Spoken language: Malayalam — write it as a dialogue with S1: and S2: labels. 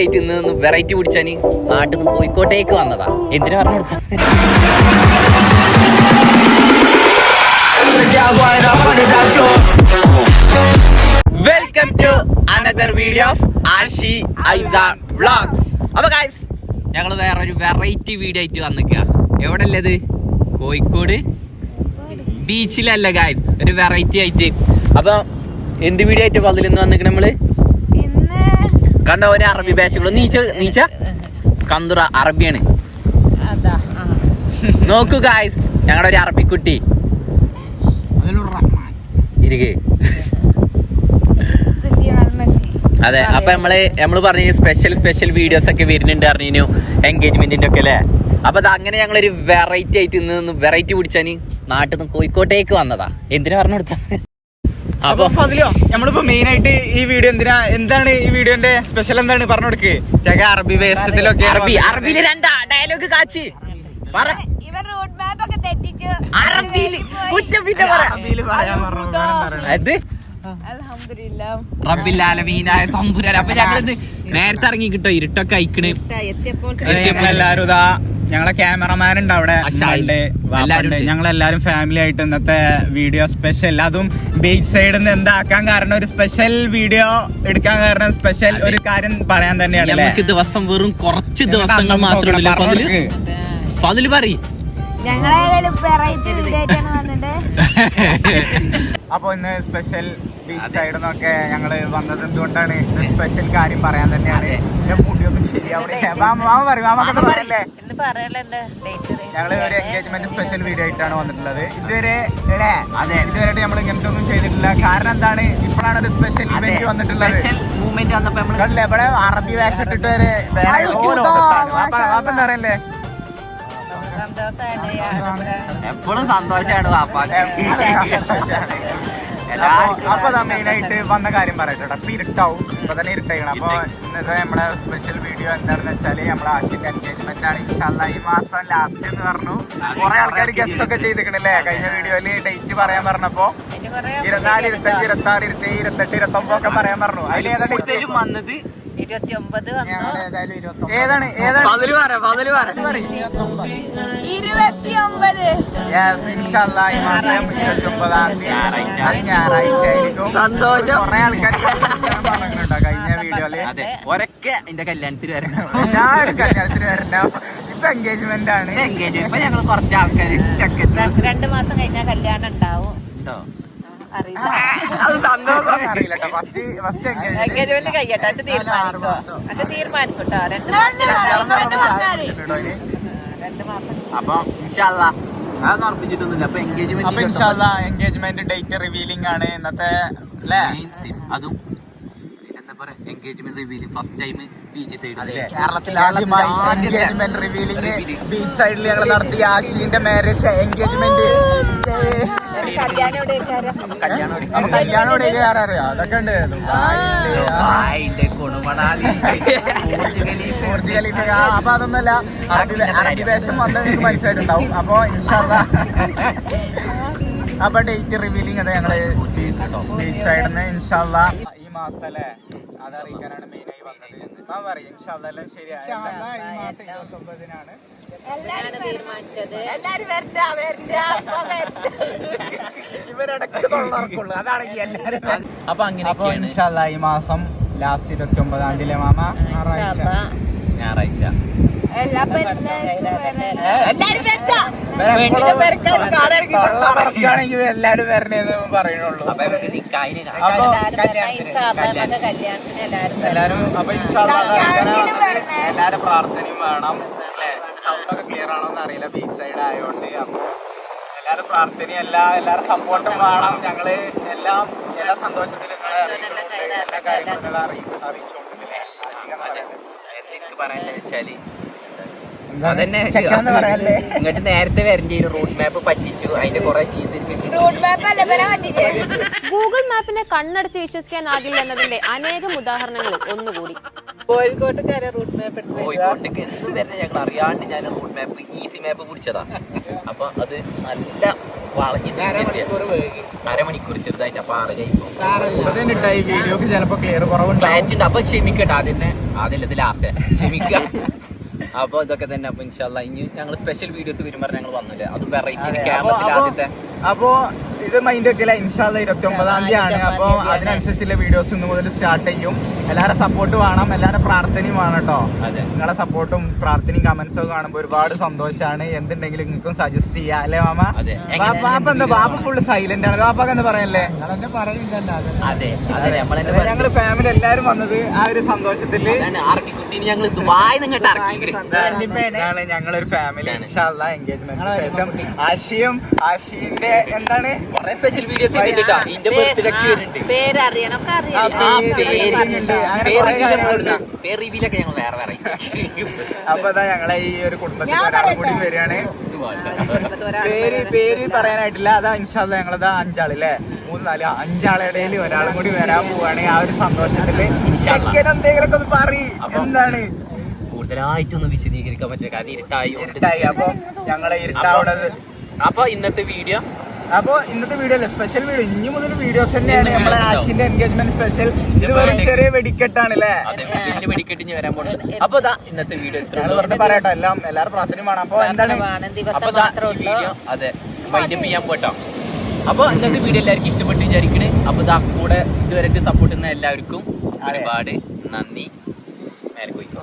S1: ആയിട്ട് ഇന്ന് ഒന്ന് വെറൈറ്റി പിടിച്ചാൻ നാട്ടിൽ നിന്ന് കോഴിക്കോട്ടേക്ക് വന്നതാ. എന്തിനു പറഞ്ഞു കൊടുത്ത? Welcome to another video of Ashi Aisa vlogs അപ്പൊ ഗൈസ് ഞങ്ങൾ വേറെ ഒരു വെറൈറ്റി വീഡിയോ ആയിട്ട് വന്നിക്ക. എവിടെ ഉള്ളത് കോഴിക്കോട് ബീച്ചിലല്ല ഗൈസ് ഒരു വെറൈറ്റി ആയിട്ട്. അപ്പൊ എന്ത് വീഡിയോ ആയിട്ട് വന്നിരുന്നു
S2: വന്നിരിക്കണം
S1: നമ്മൾ? ഒരു അറബി ഭാഷകളോ നീച്ച നീച്ച? കന്തുറ അറബിയാണ്.
S2: അതാ
S1: നോക്കൂ ഗായ്സ് ഞങ്ങളുടെ ഒരു അറബി കുട്ടി. ഇരിക്കേ. അതെ അപ്പൊ നമ്മൾ നമ്മൾ പറഞ്ഞു സ്പെഷ്യൽ സ്പെഷ്യൽ വീഡിയോസ് ഒക്കെ വരുന്നുണ്ട് അറിഞ്ഞു എൻഗേജ്മെന്റിന്റെ ഒക്കെ അല്ലേ? അപ്പൊ അത് അങ്ങനെ ഞങ്ങളൊരു വെറൈറ്റി ആയിട്ട് ഇന്ന് വെറൈറ്റി പിടിച്ചാന് നാട്ടിൽ നിന്ന് കോഴിക്കോട്ടേക്ക് വന്നതാ. എന്തിനു പറഞ്ഞു കൊടുത്ത?
S3: അപ്പൊ അതിലോ നമ്മളിപ്പോ മെയിൻ ആയിട്ട് ഈ വീഡിയോ എന്തിനാ എന്താണ് ഈ വീഡിയോന്റെ സ്പെഷ്യൽ എന്താണ് പറഞ്ഞു കൊടുക്ക്? ചെക അറബി വേഷത്തിലൊക്കെ
S1: അറബി അറബിയിൽ രണ്ട് ഡയലോഗ് കാച്ചി. നേരത്തെ ഇറങ്ങി കിട്ടോ ഇരുട്ടൊക്കെ അയക്കണ്.
S3: എല്ലാരും ഇതാ ഞങ്ങളെ ക്യാമറമാൻ ഉണ്ട് അവിടെ
S1: അഷായി.
S3: ഉണ്ട്, വാപ്പ
S1: എല്ലാരും
S3: ഫാമിലി ആയിട്ട് ഇന്നത്തെ വീഡിയോ സ്പെഷ്യൽ അതും ബീച്ച് സൈഡിൽ നിന്ന് എന്താക്കാൻ കാരണം ഒരു സ്പെഷ്യൽ വീഡിയോ എടുക്കാൻ കാരണം സ്പെഷ്യൽ ഒരു കാര്യം പറയാൻ തന്നെയാണ്?
S1: നമുക്ക് ദിവസം വെറും കുറച്ച് ദിവസങ്ങൾ മാത്രമേ
S3: അപ്പൊ ഇന്ന് സ്പെഷ്യൽ ബീച്ച് സൈഡിൽ നിന്നൊക്കെ ഞങ്ങൾ വന്നത് എന്തുകൊണ്ടാണ്? സ്പെഷ്യൽ കാര്യം പറയാൻ തന്നെയാണ്. എന്റെ ഞങ്ങൾ ഒരു എൻഗേജ്മെന്റ് സ്പെഷ്യൽ വീഡിയോ ആയിട്ടാണ് വന്നിട്ടുള്ളത്. ഇതുവരെ. ഇതുവരെ നമ്മൾ ഇങ്ങനത്തെ ഒന്നും ചെയ്തിട്ടില്ല. കാരണം എന്താണ്? ഇപ്പോഴാണ് ഒരു സ്പെഷ്യൽ ഇവന്റ് വന്നിട്ടുള്ളത്. ഇവിടെ അറബി വേഷം ഇട്ടിട്ട് വരെ. വാപ്പ വാപ്പ എന്താ പറയല്ലേ?
S1: എപ്പോഴും സന്തോഷമാണ് വാപ്പാക്ക്.
S3: അപ്പൊ- അതാ മെയിൻ ആയിട്ട് വന്ന കാര്യം പറയട്ടെ അപ്പൊ ഇരുട്ടാവും. ഇപ്പൊ തന്നെ ഇരുട്ടായിക്കണം. അപ്പൊ ഇന്നത്തെ നമ്മുടെ സ്പെഷ്യൽ വീഡിയോ എന്താണെന്ന് വെച്ചാൽ നമ്മുടെ ആശിന്റെ എൻഗേജ്മെന്റ് ആണ്. ഇൻഷാല്ല ഈ മാസം ലാസ്റ്റ് എന്ന് പറഞ്ഞു. കുറെ ആൾക്കാർ ഗസ്റ്റ് ഒക്കെ ചെയ്തിക്കണല്ലേ കഴിഞ്ഞ വീഡിയോയിൽ ഡേറ്റ് പറയാൻ പറഞ്ഞപ്പോ ഇരുപത്തിനാല് ഇരുപത്തഞ്ച് ഇരുപത്തി ആറ് ഇരുപത്തി ഇരുപത്തെട്ട് ഇരുപത്തൊമ്പത് ഒക്കെ പറയാൻ പറഞ്ഞു. അതിൽ ഏതാ ഡേറ്റ്
S1: വന്നത്
S2: ഇരുപത്തി ഒമ്പത്
S3: ഏതാണ്
S2: ഇരുപത്തി ഒമ്പത്
S3: ഈ മാസം ഇരുപത്തി ഒമ്പതാം തീയതി. ഞായറാഴ്ച ആയിരിക്കും
S1: സന്തോഷം.
S3: കുറെ ആൾക്കാർ പറഞ്ഞിട്ടുണ്ടോ? കഴിഞ്ഞ
S1: വീഡിയോയിൽ. ഒരൊക്കെ എന്റെ കല്യാണത്തിന് വരണം.
S3: ഞാൻ കല്യാണത്തിന് വരണം. ഇപ്പൊ എൻഗേജ്മെന്റ് ആണ്.
S1: ഇപ്പൊ ഞങ്ങൾ കുറച്ച് ആൾക്കാര്. ചെക്കൻ
S2: രണ്ട് മാസം കഴിഞ്ഞാൽ കല്യാണം ഉണ്ടാവും.
S1: ഉണ്ടോ? അത് സന്തോഷം.
S3: അറിയില്ല ഫസ്റ്റ് ഫസ്റ്റ് എൻഗേജ്മെന്റ്.
S2: കഴിയട്ടെ. അത് തീരുമാനിക്കോ. അത് തീരുമാനിക്കട്ടോ രണ്ട്
S1: അപ്പൊ ഇൻഷാല്ല അതൊന്നും ഉറപ്പിച്ചിട്ടൊന്നുമില്ല. അപ്പൊ
S3: അപ്പൊ
S1: എൻഗേജ്മെന്റ്
S3: ഇൻഷാല്ല എൻഗേജ്മെന്റ് ഡേറ്റ് റിവീലിംഗ് ആണ് ഇന്നത്തെ അല്ലേ?
S1: അതും engagement reveal first time beach side
S3: കേരളത്തിൽ ആദ്യമായി എൻഗേജ്മെന്റ് റിവീലിംഗ് ബീച്ച് സൈഡിൽ ഞങ്ങൾ നടത്തിയ ആശീന്റെ മാരേജ് എൻഗേജ്മെന്റ്
S2: കല്യാണം
S3: ഇവിടെ കയറാറിയോ അതൊക്കെ ഉണ്ട്. അപ്പൊ അതൊന്നല്ല വേഷം വന്നത് മനസ്സിലായിട്ടുണ്ടാവും. അപ്പൊ ഇൻഷാല്ല അപ്പൊ ഡേറ്റ് റിവീലിംഗ് അത് ഞങ്ങൾ ബീച്ച് സൈഡിൽ നിന്ന് ഇൻഷാല്ല ഈ മാസം അല്ലേ അതറിയിക്കാനാണ് മെയിൻ ആയി വന്നത് പറയും ഇൻഷാല്ല എല്ലാം ശരിയായി ഈ മാസം ഇരുപത്തി ഒമ്പതിനാണ്
S2: അപ്പൊ
S1: അങ്ങനെ
S3: ഈ മാസം ലാസ്റ്റ് ഇരുപത്തി ഒമ്പതാം തീയതി മാമ? ഞായറാഴ്ച.
S1: ഞായറാഴ്ച.
S2: എല്ലാ എല്ലാരും
S3: വരണേന്ന്
S2: കല്യാണത്തിന് എല്ലാരും
S3: അപ്പൊ. എല്ലാരും പ്രാർത്ഥനയും വേണം. അല്ലേ സൗണ്ട് ഒക്കെ ക്ലിയർ ആണോ എന്ന് അറിയില്ല. ബീച്ച് സൈഡ് ആയതുകൊണ്ട് അപ്പോൾ എല്ലാവരും പ്രാർത്ഥനയും എല്ലാ എല്ലാവരും സപ്പോർട്ടും വേണം. ഞങ്ങൾ എല്ലാം എല്ലാ സന്തോഷത്തിലും നിങ്ങളെ അറിയിക്കുന്നുണ്ട്. എല്ലാ കാര്യങ്ങളും നിങ്ങളെ അറിയി അറിയിച്ചോണ്ടില്ലേ?
S1: എനിക്ക് പറയാനുള്ള
S3: വെച്ചാൽ
S1: അതന്നെ ഇങ്ങോട്ട് നേരത്തെ വരേണ്ടി റൂട്ട് മാപ്പ് പറ്റിച്ചു. അതിന്റെ കുറെ
S4: ഗൂഗിൾ മാപ്പിനെ കണ്ണടച്ച് വിശ്വസിക്കാനാകില്ല എന്നതിന്റെ അനേകം ഉദാഹരണങ്ങൾ ഒന്നുകൂടി.
S2: കോഴിക്കോട്ടുകാരെ റൂട്ട് മാപ്പ്
S1: കോഴിക്കോട്ടേക്ക് എന്നും വരെ ഞങ്ങൾ അറിയാണ്ട് ഞാൻ റൂട്ട് മാപ്പ് ഈസി മാപ്പ് പിടിച്ചതാ. അപ്പൊ അത് നല്ല വളഞ്ഞ് അരമണിക്കൂർ ചെറുതായിട്ട് അപ്പൊ ഉണ്ട്. അപ്പൊ ക്ഷമിക്കട്ടെ ആദ്യം ആദ്യം ലാസ്റ്റ് ക്ഷമിക്ക. അപ്പൊ ഇതൊക്കെ തന്നെ. അപ്പൊ ഇൻഷാല്ല ഇനി ഞങ്ങൾ സ്പെഷ്യൽ വീഡിയോസ് വരുമ്പോൾ ഞങ്ങൾ വന്നില്ലേ. അതും വെറൈറ്റി
S3: ക്യാമറ
S1: ആദ്യത്തെ
S3: അപ്പൊ ഇത് മൈൻഡ് വെക്കില്ല ഇൻഷാല്ല ഇരുപത്തി ഒമ്പതാം തീയതി ആണ് അപ്പൊ അതിനനുസരിച്ചുള്ള വീഡിയോസ് ഇന്ന് മുതൽ സ്റ്റാർട്ട് ചെയ്യും. എല്ലാവരുടെ സപ്പോർട്ട് വേണം. എല്ലാവരുടെ പ്രാർത്ഥനയും വേണം കേട്ടോ.
S1: അതെ.
S3: നിങ്ങളെ സപ്പോർട്ടും പ്രാർത്ഥനയും കമന്റ്സും ഒക്കെ കാണുമ്പോൾ ഒരുപാട് സന്തോഷമാണ് എന്തുണ്ടെങ്കിലും നിങ്ങൾക്കും സജസ്റ്റ് ചെയ്യാം. അല്ലേ മാമ? ബാപ്പ എന്താ? ബാപ്പ ഫുള്ള് സൈലന്റ് ആണ്. ബാപ്പൊക്കെ എന്താ പറയല്ലേ
S1: അതെ. അതെ. നമ്മളെന്നെ
S3: ഞങ്ങൾ ഫാമിലി എല്ലാരും വന്നത് ആ ഒരു സന്തോഷത്തിൽ. ഞങ്ങളൊരു ഫാമിലി ഇൻഷാല്ല എൻഗേജ്മെന്റ് ശേഷം ആശിയും ആശിന്റെ എന്താണ്?
S1: കുറെ സ്പെഷ്യൽ വീഡിയോസ് ചെയ്തിട്ടാ ബർത്ത്ഡേക്ക് വരുന്നുണ്ട്.
S2: പേരറിയണം
S3: പേര്
S1: റിവീലൊക്കെ ഞങ്ങൾ വേറെ വേറെ
S3: അപ്പൊ ഞങ്ങളെ ഈ ഒരു കുടുംബത്തിൽ ഒരാളും കൂടി വരികയാണ്. പേര് പേര് പറയാനായിട്ടില്ല. അതാ ഇൻഷാല്ല ഞങ്ങളതാ അഞ്ചാളല്ലേ മൂന്ന് നാല് അഞ്ചാളിടയിൽ ഒരാളും കൂടി വരാൻ പോവാണ് ആ ഒരു സന്തോഷത്തിൽ. എന്തെങ്കിലുമൊക്കെ ഒന്ന് പറയ്.
S1: അപ്പൊ-
S3: എന്താണ്?
S1: കൂടുതലായിട്ടൊന്നും വിശദീകരിക്കാൻ പറ്റില്ല. കാരണം ഇരുട്ടായി
S3: ഇരുട്ടായി. അപ്പൊ ഞങ്ങളെ ഇരുട്ടാവുന്നത്
S1: അപ്പൊ ഇന്നത്തെ വീഡിയോ
S3: അപ്പൊ ഇന്നത്തെ വീഡിയോ അല്ലേ? സ്പെഷ്യൽ വീഡിയോ ഇനി മുതൽ വീഡിയോസ് തന്നെയാണ്
S1: നമ്മുടെ
S3: നമ്മളെ ആശിന്റെ എൻഗേജ്മെന്റ് സ്പെഷ്യൽ ഇത് വെറും ചെറിയ വെടിക്കെട്ടാണ് അല്ലേ?
S1: വെടിക്കെട്ട് വരാൻ പോകുന്നത് അപ്പൊ ഇതാ ഇന്നത്തെ വീഡിയോ ഇത്ര
S3: പറഞ്ഞു വെറുതെ പറയട്ടോ എല്ലാം എല്ലാവരും പ്രാർത്ഥനയുമാണ് അപ്പൊ എന്താണ്?
S1: അപ്പൊ അതെ വൈൻഡപ്പ് ചെയ്യാൻ പോട്ടോ. അപ്പൊ ഇന്നത്തെ വീഡിയോ എല്ലാവർക്കും ഇഷ്ടപ്പെട്ട് വിചാരിക്കണേ. അപ്പൊ ദാ കൂടെ ഇതുവരെ സപ്പോർട്ട് ചെയ്യുന്ന എല്ലാവർക്കും ഒരുപാട് നന്ദി. നേരെ പോയിക്കോ.